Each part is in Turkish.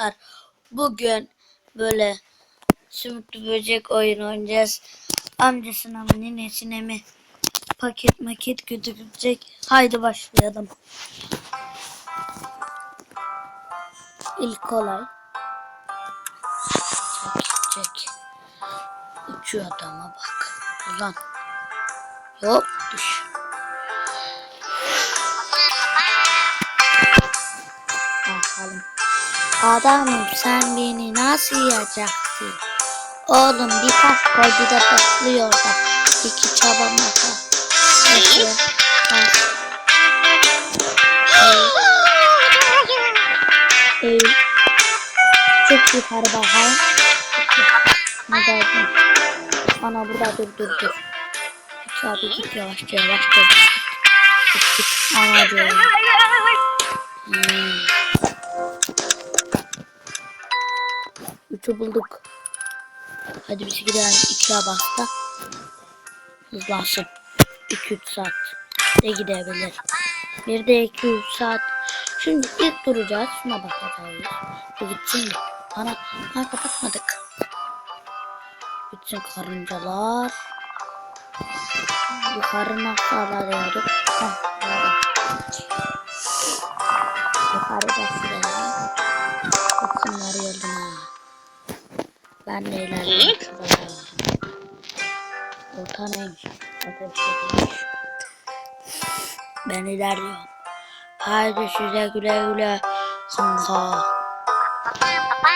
arkadaşlar. Bugün böyle sümüklü böcek oyun oynayacağız. Amcasına mı ninesine mi paket maket götürecek. Haydi başlayalım. İlk kolay. Çek çek. Uçuyor adama bak. Ulan. Hop düş. Bakalım. Adamım sen beni nasıl yiyeceksin? Oğlum bir taş koy bir de patlıyor da. İki çaba masa. Nasıl? Eğil. Çok yukarı bakalım. Ne derdim? Ana burada dur dur dur. Git abi git yavaşça yavaşça. Git git. Ana diyorum. Hmm. Üçü bulduk. Hadi biz gidelim ikiye basta. Hızlansın. 2-3 saat de gidebilir. Bir de 2-3 saat. Şimdi ilk duracağız. Şuna bakacağız. Bu bitsin mi? Ana, ha kapatmadık. Bitsin karıncalar. Yukarı nasıl alıyorduk? Hah, böyle. Ben de şuraya. Orta neymiş? Orta bir şey değilmiş. Ben ilerliyorum. Haydi size güle güle kanka.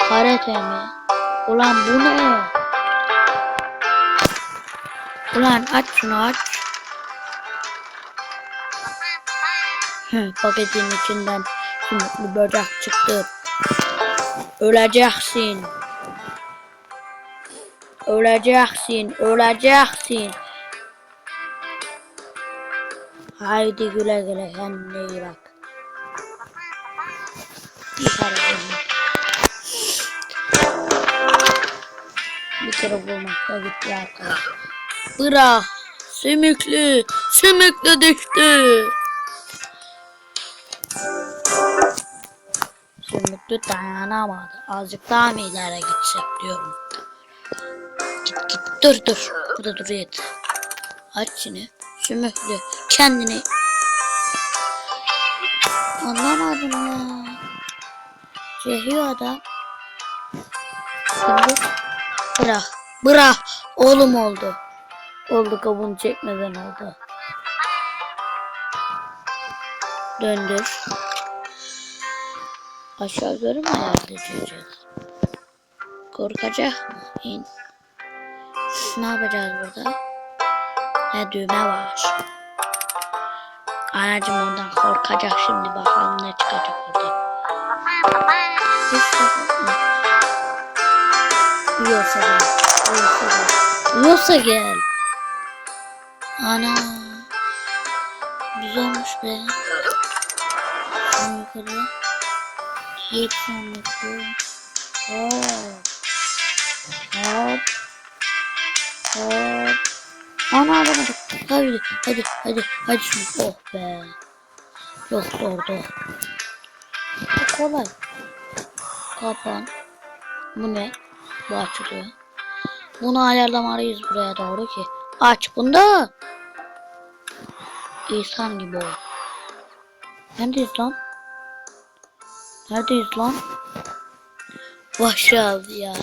Karate mi? Ulan bu ne? Ulan aç şunu aç. Hı, paketin içinden sümüklü böcek çıktı. Öleceksin. Öleceksin, öleceksin. Haydi güle güle kendine iyi bak. Bir kere bulmakta gitti arkadaşlar. Bırak. Sümüklü, sümüklü düştü. Sümüklü dayanamadı. Azıcık daha mı ileri gitsek diyorum. Git dur dur. Burada dur. Aç yine. Sümüklü. Kendini. Anlamadım ya. Cehiyor adam. Şimdi bırak. Bırak. Oğlum oldu. Oldu kabuğunu çekmeden oldu. Döndür. Aşağı mı ayarlayacağız? Korkacak mı? İn. Ne yapacağız burada? Ne düğme var. Anacım ondan korkacak şimdi bakalım ne çıkacak orada. Yiyorsa gel. Yiyorsa gel. Yiyorsa gel. Ana. Güzel olmuş be. Yukarı. Git sonrası. Hop. Hop. Hop. Ana alamadık. Hadi hadi hadi hadi şunu. Oh be. Yok zordu. Bu kolay. Kapan. Bu ne? Bu açılıyor. Bunu ayarlamalıyız buraya doğru ki. Aç bunda. İnsan gibi ol. Neredeyiz lan? Neredeyiz lan? Başa abi ya.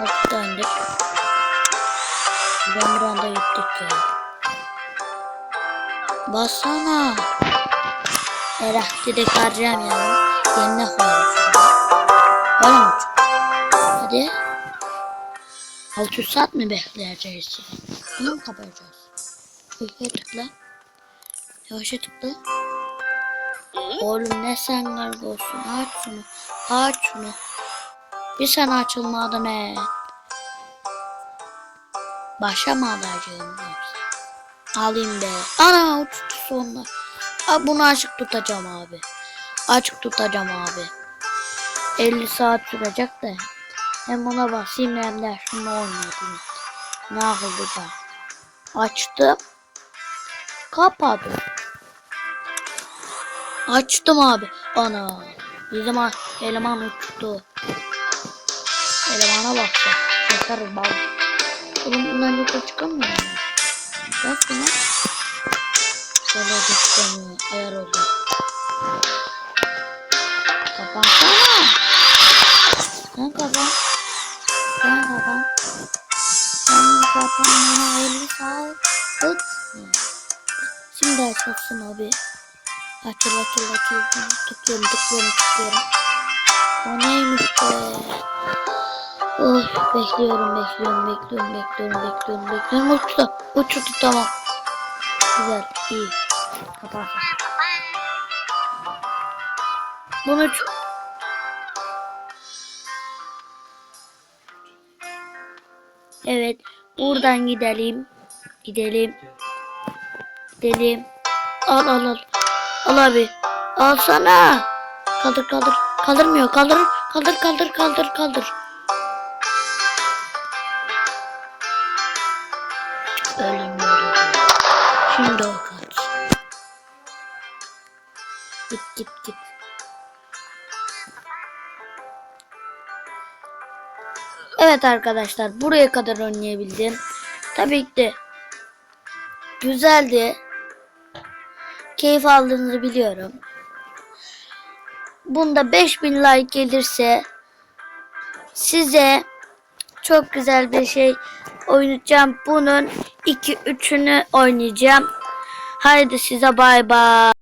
Azıcık döndük. Ben bir anda gittik ya. Bassana. Elektrik harcamayalım. Yerine koyalım. Öyle mi? Hadi. 600 saat mi bekleyeceğiz? Bunu mu kapatacağız? Yavaşa tıkla. Yavaşa tıkla. Oğlum ne sen olsun. Aç şunu. Aç şunu. Bir sen açılmadı ne? Başa mı alacağım yoksa? Alayım be. Ana uçtu sonunda. Abi bunu açık tutacağım abi. Açık tutacağım abi. 50 saat sürecek de. Hem ona basayım hem de şunu oynayayım. Ne yapacağım? Açtım. Kapadım. Açtım abi. Ana. Bizim eleman uçtu. Elemana bak ya. Şeker bal. Oğlum bundan yukarı çıkamıyor mu? Nasıl lan? Şöyle de çıkamıyor. Ayar oldu. Kapatsana. Sen kapat. Sen kapat. Sen kapat. Bana 50 saat. Tut. Şimdi açılsın abi. Açıl açıl açıl. Tıklıyorum tıklıyorum tıklıyorum. O neymiş be? Oh bekliyorum bekliyorum bekliyorum bekliyorum bekliyorum bekliyorum. Uçtu. Uçtu tamam. Güzel iyi. Kapat. Bunu ç- Evet. Buradan gidelim. Gidelim. Gidelim. Al al al. Al abi. Alsana. Kaldır kaldır. Kaldırmıyor. Kaldır. Kaldır kaldır kaldır kaldır. Git git. Evet arkadaşlar buraya kadar oynayabildim. Tabii ki de güzeldi. Keyif aldığınızı biliyorum. Bunda 5000 like gelirse size çok güzel bir şey oynayacağım. Bunun 2-3'ünü oynayacağım. Haydi size bay bay.